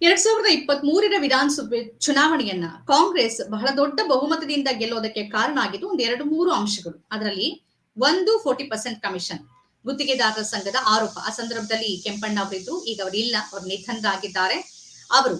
ಎರಡ್ ಸಾವಿರದ ಇಪ್ಪತ್ತ್ ಮೂರರ ವಿಧಾನಸಭೆ ಚುನಾವಣೆಯನ್ನ ಕಾಂಗ್ರೆಸ್ ಬಹಳ ದೊಡ್ಡ ಬಹುಮತದಿಂದ ಗೆಲ್ಲೋದಕ್ಕೆ ಕಾರಣ ಆಗಿದ್ದು ಒಂದ್ ಎರಡು ಮೂರು ಅಂಶಗಳು. ಅದರಲ್ಲಿ ಒಂದು ಫೋರ್ಟಿ ಪರ್ಸೆಂಟ್ ಕಮಿಷನ್ ಗುತ್ತಿಗೆದಾರರ ಸಂಘದ ಆರೋಪ. ಆ ಸಂದರ್ಭದಲ್ಲಿ ಕೆಂಪಣ್ಣ ಅವರಿದ್ರು. ಈಗ ಅವರಿಲ್ಲ ಅವರು ನಿಧನರಾಗಿದ್ದಾರೆ. ಅವರು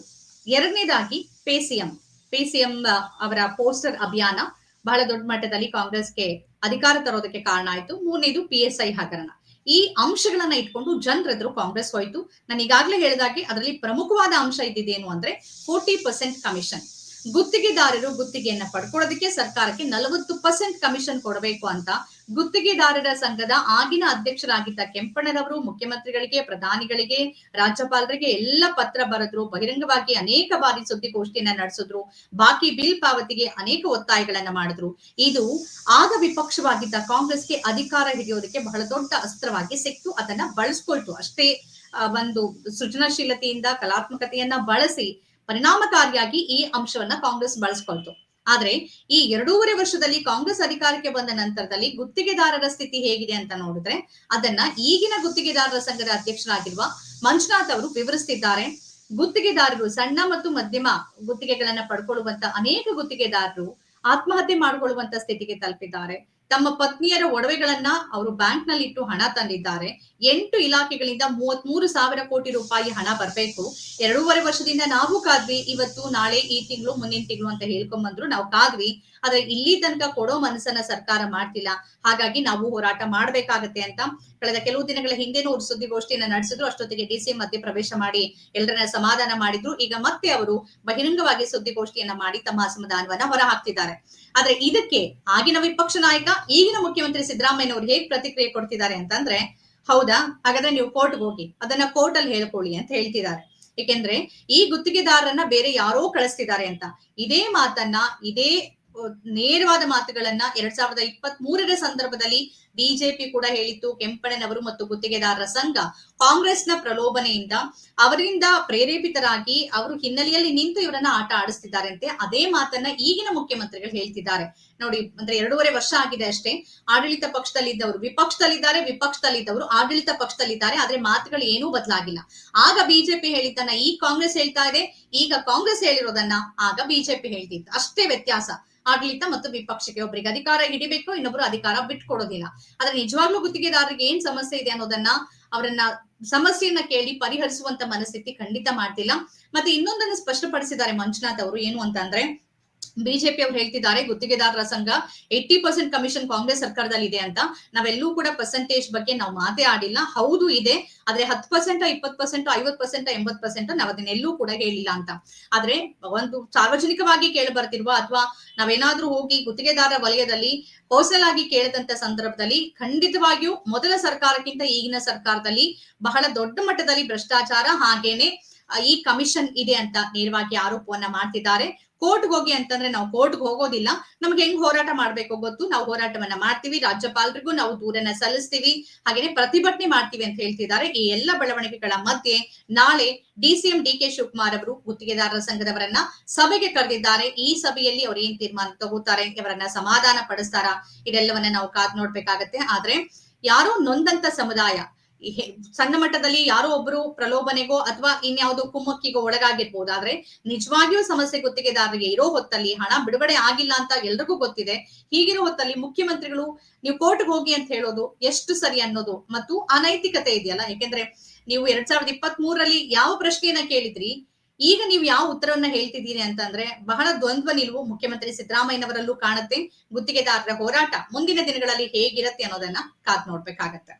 ಎರಡನೇದಾಗಿ ಪೇಸಿಎಂ ಪೇಸಿಎಂ ಅವರ ಪೋಸ್ಟರ್ ಅಭಿಯಾನ ಬಹಳ ದೊಡ್ಡ ಮಟ್ಟದಲ್ಲಿ ಕಾಂಗ್ರೆಸ್ಗೆ ಅಧಿಕಾರ ತರೋದಕ್ಕೆ ಕಾರಣ ಆಯ್ತು. ಮೂರನೇದು ಪಿ ಎಸ್ ಐ ಹಗರಣ. ಈ ಅಂಶಗಳನ್ನ ಇಟ್ಕೊಂಡು ಜನರೆದ್ರು ಕಾಂಗ್ರೆಸ್ ಹೋಯ್ತು. ನಾನು ಈಗಾಗಲೇ ಹೇಳಿದಾಗೆ ಅದರಲ್ಲಿ ಪ್ರಮುಖವಾದ ಅಂಶ ಇದ್ದಿದ್ದೇನು ಅಂದ್ರೆ ಫೋರ್ಟಿ ಪರ್ಸೆಂಟ್ ಕಮಿಷನ್. ಗುತ್ತಿಗೆದಾರರು ಗುತ್ತಿಗೆಯನ್ನ ಪಡ್ಕೊಳ್ಳೋದಕ್ಕೆ ಸರ್ಕಾರಕ್ಕೆ ನಲವತ್ತು ಪರ್ಸೆಂಟ್ ಕಮಿಷನ್ ಕೊಡಬೇಕು ಅಂತ ಗುತ್ತಿಗೆದಾರರ ಸಂಘದ ಆಗಿನ ಅಧ್ಯಕ್ಷರಾಗಿದ್ದ ಕೆಂಪಣ್ಣರವರು, ಮುಖ್ಯಮಂತ್ರಿಗಳಿಗೆ, ಪ್ರಧಾನಿಗಳಿಗೆ, ರಾಜ್ಯಪಾಲರಿಗೆ ಎಲ್ಲ ಪತ್ರ ಬರೆದ್ರು, ಬಹಿರಂಗವಾಗಿ ಅನೇಕ ಬಾರಿ ಸುದ್ದಿಗೋಷ್ಠಿಯನ್ನ ನಡೆಸಿದ್ರು, ಬಾಕಿ ಬಿಲ್ ಪಾವತಿಗೆ ಅನೇಕ ಒತ್ತಾಯಗಳನ್ನ ಮಾಡಿದ್ರು. ಇದು ಆಗ ವಿಪಕ್ಷವಾಗಿದ್ದ ಕಾಂಗ್ರೆಸ್ಗೆ ಅಧಿಕಾರ ಹಿಡಿಯೋದಕ್ಕೆ ಬಹಳ ದೊಡ್ಡ ಅಸ್ತ್ರವಾಗಿ ಸಿಕ್ತು. ಅದನ್ನ ಬಳಸ್ಕೊಳ್ತು ಅಷ್ಟೇ. ಒಂದು ಸೃಜನಶೀಲತೆಯಿಂದ, ಕಲಾತ್ಮಕತೆಯನ್ನ ಬಳಸಿ ಪರಿಣಾಮಕಾರಿಯಾಗಿ ಈ ಅಂಶವನ್ನ ಕಾಂಗ್ರೆಸ್ ಬಳಸ್ಕೊಳ್ತು. ಆದ್ರೆ ಈ ಎರಡೂವರೆ ವರ್ಷದಲ್ಲಿ ಕಾಂಗ್ರೆಸ್ ಅಧಿಕಾರಕ್ಕೆ ಬಂದ ನಂತರದಲ್ಲಿ ಗುತ್ತಿಗೆದಾರರ ಸ್ಥಿತಿ ಹೇಗಿದೆ ಅಂತ ನೋಡಿದ್ರೆ ಅದನ್ನ ಈಗಿನ ಗುತ್ತಿಗೆದಾರರ ಸಂಘದ ಅಧ್ಯಕ್ಷರಾಗಿರುವ ಮಂಜುನಾಥ್ ಅವರು ವಿವರಿಸ್ತಿದ್ದಾರೆ. ಗುತ್ತಿಗೆದಾರರು ಸಣ್ಣ ಮತ್ತು ಮಧ್ಯಮ ಗುತ್ತಿಗೆಗಳನ್ನ ಪಡ್ಕೊಳ್ಳುವಂತ ಅನೇಕ ಗುತ್ತಿಗೆದಾರರು ಆತ್ಮಹತ್ಯೆ ಮಾಡಿಕೊಳ್ಳುವಂತ ಸ್ಥಿತಿಗೆ ತಲುಪಿದ್ದಾರೆ. ತಮ್ಮ ಪತ್ನಿಯರ ಒಡವೆಗಳನ್ನ ಅವರು ಬ್ಯಾಂಕ್ನಲ್ಲಿ ಇಟ್ಟು ಹಣ ತಂದಿದ್ದಾರೆ. ಎಂಟು ಇಲಾಖೆಗಳಿಂದ ಮೂವತ್ತ್ ಮೂರು ಸಾವಿರ ಕೋಟಿ ರೂಪಾಯಿ ಹಣ ಬರಬೇಕು. ಎರಡೂವರೆ ವರ್ಷದಿಂದ ನಾವು ಕಾದ್ವಿ, ಇವತ್ತು ನಾಳೆ ಈ ತಿಂಗಳು, ಮುಂದಿನ ತಿಂಗಳು ಅಂತ ಹೇಳ್ಕೊಂಡ್ ಬಂದ್ರು ನಾವು ಕಾದ್ವಿ. ಆದ್ರೆ ಇಲ್ಲಿ ತನಕ ಕೊಡೋ ಮನಸ್ಸನ್ನ ಸರ್ಕಾರ ಮಾಡ್ತಿಲ್ಲ. ಹಾಗಾಗಿ ನಾವು ಹೋರಾಟ ಮಾಡ್ಬೇಕಾಗತ್ತೆ ಅಂತ ಕಳೆದ ಕೆಲವು ದಿನಗಳ ಹಿಂದೆನೂ ಅವರು ಸುದ್ದಿಗೋಷ್ಠಿಯನ್ನ ನಡೆಸಿದ್ರು. ಅಷ್ಟೊತ್ತಿಗೆ ಡಿ ಸಿ ಮಧ್ಯೆ ಪ್ರವೇಶ ಮಾಡಿ ಎಲ್ಲರನ್ನ ಸಮಾಧಾನ ಮಾಡಿದ್ರು. ಈಗ ಮತ್ತೆ ಅವರು ಬಹಿರಂಗವಾಗಿ ಸುದ್ದಿಗೋಷ್ಠಿಯನ್ನ ಮಾಡಿ ತಮ್ಮ ಅಸಮಾಧಾನವನ್ನ ಹೊರ ಹಾಕ್ತಿದ್ದಾರೆ ಆದ್ರೆ ಇದಕ್ಕೆ ಆಗಿನ ವಿಪಕ್ಷ ನಾಯಕ ಈಗಿನ ಮುಖ್ಯಮಂತ್ರಿ ಸಿದ್ದರಾಮಯ್ಯನವರು ಹೇಗ್ ಪ್ರತಿಕ್ರಿಯೆ ಕೊಡ್ತಿದ್ದಾರೆ ಅಂತಂದ್ರೆ, ಹೌದಾ, ಹಾಗಾದ್ರೆ ನೀವು ಕೋರ್ಟ್ಗೆ ಹೋಗಿ, ಅದನ್ನ ಕೋರ್ಟ್ ಅಲ್ಲಿ ಹೇಳ್ಕೊಳ್ಳಿ ಅಂತ ಹೇಳ್ತಿದ್ದಾರೆ. ಏಕೆಂದ್ರೆ ಈ ಗುತ್ತಿಗೆದಾರರನ್ನ ಬೇರೆ ಯಾರೋ ಕಳಿಸ್ತಿದ್ದಾರೆ ಅಂತ. ಇದೇ ಮಾತನ್ನ, ಇದೇ ನೇರವಾದ ಮಾತುಗಳನ್ನ ಎರಡ್ ಸಾವಿರದ ಇಪ್ಪತ್ತ್ ಮೂರರ ಸಂದರ್ಭದಲ್ಲಿ ಬಿಜೆಪಿ ಕೂಡ ಹೇಳಿತ್ತು ಕೆಂಪಣ್ಣನವರು ಮತ್ತು ಗುತ್ತಿಗೆದಾರರ ಸಂಘ ಕಾಂಗ್ರೆಸ್ನ ಪ್ರಲೋಭನೆಯಿಂದ ಅವರಿಂದ ಪ್ರೇರೇಪಿತರಾಗಿ ಅವರು ಹಿನ್ನೆಲೆಯಲ್ಲಿ ನಿಂತು ಇವರನ್ನ ಆಟ ಆಡಿಸ್ತಿದ್ದಾರಂತೆ. ಅದೇ ಮಾತನ್ನ ಈಗಿನ ಮುಖ್ಯಮಂತ್ರಿಗಳು ಹೇಳ್ತಿದ್ದಾರೆ. ನೋಡಿ, ಅಂದ್ರೆ ಎರಡೂವರೆ ವರ್ಷ ಆಗಿದೆ ಅಷ್ಟೇ. ಆಡಳಿತ ಪಕ್ಷದಲ್ಲಿದ್ದವರು ವಿಪಕ್ಷದಲ್ಲಿದ್ದಾರೆ, ವಿಪಕ್ಷದಲ್ಲಿದ್ದವರು ಆಡಳಿತ ಪಕ್ಷದಲ್ಲಿದ್ದಾರೆ. ಆದ್ರೆ ಮಾತುಗಳು ಏನೂ ಬದಲಾಗಿಲ್ಲ. ಆಗ ಬಿಜೆಪಿ ಹೇಳಿದ್ದನ್ನ ಈ ಕಾಂಗ್ರೆಸ್ ಹೇಳ್ತಾ ಇದೆ. ಈಗ ಕಾಂಗ್ರೆಸ್ ಹೇಳಿರೋದನ್ನ ಆಗ ಬಿಜೆಪಿ ಹೇಳ್ತಿತ್ತು. ಅಷ್ಟೇ ವ್ಯತ್ಯಾಸ. ಆಡಳಿತ ಮತ್ತು ವಿಪಕ್ಷಕ್ಕೆ ಒಬ್ಬರಿಗೆ ಅಧಿಕಾರ ಹಿಡಿಬೇಕು, ಇನ್ನೊಬ್ರು ಅಧಿಕಾರ ಬಿಟ್ಕೊಡೋದಿಲ್ಲ. ಆದ್ರೆ ನಿಜವಾಗ್ಲೂ ಗುತ್ತಿಗೆದಾರರಿಗೆ ಏನ್ ಸಮಸ್ಯೆ ಇದೆ ಅನ್ನೋದನ್ನ ಅವರನ್ನ ಸಮಸ್ಯೆಯನ್ನ ಕೇಳಿ ಪರಿಹರಿಸುವಂತ ಮನಸ್ಥಿತಿ ಖಂಡಿತ ಮಾಡ್ತಿಲ್ಲ. ಮತ್ತೆ ಇನ್ನೊಂದನ್ನ ಸ್ಪಷ್ಟಪಡಿಸಿದ್ದಾರೆ ಮಂಜುನಾಥ್ ಅವರು ಏನು ಅಂತಂದ್ರೆ ಬಿಜೆಪಿ ಅವರು ಹೇಳ್ತಿದ್ದಾರೆ, ಗುತ್ತಿಗೆದಾರರ ಸಂಘ ಏಟಿ ಪರ್ಸೆಂಟ್ ಕಮಿಷನ್ ಕಾಂಗ್ರೆಸ್ ಸರ್ಕಾರದಲ್ಲಿ ಇದೆ ಅಂತ. ನಾವೆಲ್ಲೂ ಕೂಡ ಪರ್ಸೆಂಟೇಜ್ ಬಗ್ಗೆ ನಾವು ಮಾತೇ ಆಡಿಲ್ಲ. ಹೌದು ಇದೆ, ಆದ್ರೆ ಹತ್ ಪರ್ಸೆಂಟ್ ಇಪ್ಪತ್ ಪರ್ಸೆಂಟ್ ಐವತ್ ಪರ್ಸೆಂಟ್ ಎಂಬತ್ ಪರ್ಸೆಂಟ್ ನಾವ್ ಅದನ್ನೆಲ್ಲೂ ಕೂಡ ಹೇಳಿಲ್ಲ ಅಂತ. ಆದ್ರೆ ಒಂದು ಸಾರ್ವಜನಿಕವಾಗಿ ಕೇಳಿ ಬರ್ತಿರುವ ಅಥವಾ ನಾವೇನಾದ್ರೂ ಹೋಗಿ ಗುತ್ತಿಗೆದಾರ ವಲಯದಲ್ಲಿ ಪರ್ಸನಲ್ ಆಗಿ ಕೇಳಿದಂತ ಸಂದರ್ಭದಲ್ಲಿ ಖಂಡಿತವಾಗಿಯೂ ಮೊದಲ ಸರ್ಕಾರಕ್ಕಿಂತ ಈಗಿನ ಸರ್ಕಾರದಲ್ಲಿ ಬಹಳ ದೊಡ್ಡ ಮಟ್ಟದಲ್ಲಿ ಭ್ರಷ್ಟಾಚಾರ, ಹಾಗೇನೆ ಈ ಕಮಿಷನ್ ಇದೆ ಅಂತ ನೇರವಾಗಿ ಆರೋಪವನ್ನ ಮಾಡ್ತಿದ್ದಾರೆ. ಕೋರ್ಟ್ಗೆ ಹೋಗಿ ಅಂತಂದ್ರೆ ನಾವು ಕೋರ್ಟ್ಗೆ ಹೋಗೋದಿಲ್ಲ. ನಮ್ಗೆ ಹೆಂಗ್ ಹೋರಾಟ ಮಾಡ್ಬೇಕು ಗೊತ್ತು? ನಾವು ಹೋರಾಟವನ್ನ ಮಾಡ್ತೀವಿ, ರಾಜ್ಯಪಾಲರಿಗೂ ನಾವು ದೂರನ್ನ ಸಲ್ಲಿಸ್ತೀವಿ, ಹಾಗೇನೆ ಪ್ರತಿಭಟನೆ ಮಾಡ್ತೀವಿ ಅಂತ ಹೇಳ್ತಿದ್ದಾರೆ. ಈ ಎಲ್ಲ ಬೆಳವಣಿಗೆಗಳ ಮಧ್ಯೆ ನಾಳೆ ಡಿಸಿಎಂ ಡಿ ಕೆ ಶಿವಕುಮಾರ್ ಅವರು ಗುತ್ತಿಗೆದಾರರ ಸಂಘದವರನ್ನ ಸಭೆಗೆ ಕರೆದಿದ್ದಾರೆ. ಈ ಸಭೆಯಲ್ಲಿ ಅವ್ರು ಏನ್ ತೀರ್ಮಾನ ತಗೋತಾರೆ, ಇವರನ್ನ ಸಮಾಧಾನ ಪಡಿಸ್ತಾರ ಇದೆಲ್ಲವನ್ನ ನಾವು ಕಾದ್ ನೋಡ್ಬೇಕಾಗತ್ತೆ. ಆದ್ರೆ ಯಾರೋ ನೊಂದಂತ ಸಮುದಾಯ ಸಣ್ಣ ಮಟ್ಟದಲ್ಲಿ ಯಾರೋ ಒಬ್ರು ಪ್ರಲೋಭನೆಗೋ ಅಥವಾ ಇನ್ಯಾವುದೋ ಕುಮ್ಮಕ್ಕಿಗೋ ಒಳಗಾಗಿರ್ಬೋದು. ಆದ್ರೆ ನಿಜವಾಗಿಯೂ ಸಮಸ್ಯೆ ಗುತ್ತಿಗೆದಾರರಿಗೆ ಇರೋ ಹೊತ್ತಲ್ಲಿ ಹಣ ಬಿಡುಗಡೆ ಆಗಿಲ್ಲ ಅಂತ ಎಲ್ರಿಗೂ ಗೊತ್ತಿದೆ. ಹೀಗಿರೋ ಹೊತ್ತಲ್ಲಿ ಮುಖ್ಯಮಂತ್ರಿಗಳು ನೀವು ಕೋರ್ಟ್ಗೆ ಹೋಗಿ ಅಂತ ಹೇಳೋದು ಎಷ್ಟು ಸರಿ ಅನ್ನೋದು ಮತ್ತು ಅನೈತಿಕತೆ ಇದೆಯಲ್ಲ? ಯಾಕೆಂದ್ರೆ ನೀವು ಎರಡ್ ಸಾವಿರದ ಇಪ್ಪತ್ತ್ ಮೂರರಲ್ಲಿ ಯಾವ ಪ್ರಶ್ನೆಯನ್ನ ಕೇಳಿದ್ರಿ, ಈಗ ನೀವು ಯಾವ ಉತ್ತರವನ್ನ ಹೇಳ್ತಿದ್ದೀರಿ ಅಂತಂದ್ರೆ ಬಹಳ ದ್ವಂದ್ವ ನಿಲುವು ಮುಖ್ಯಮಂತ್ರಿ ಸಿದ್ದರಾಮಯ್ಯನವರಲ್ಲೂ ಕಾಣುತ್ತೆ. ಗುತ್ತಿಗೆದಾರರ ಹೋರಾಟ ಮುಂದಿನ ದಿನಗಳಲ್ಲಿ ಹೇಗಿರುತ್ತೆ ಅನ್ನೋದನ್ನ ಕಾದ್ ನೋಡ್ಬೇಕಾಗತ್ತೆ.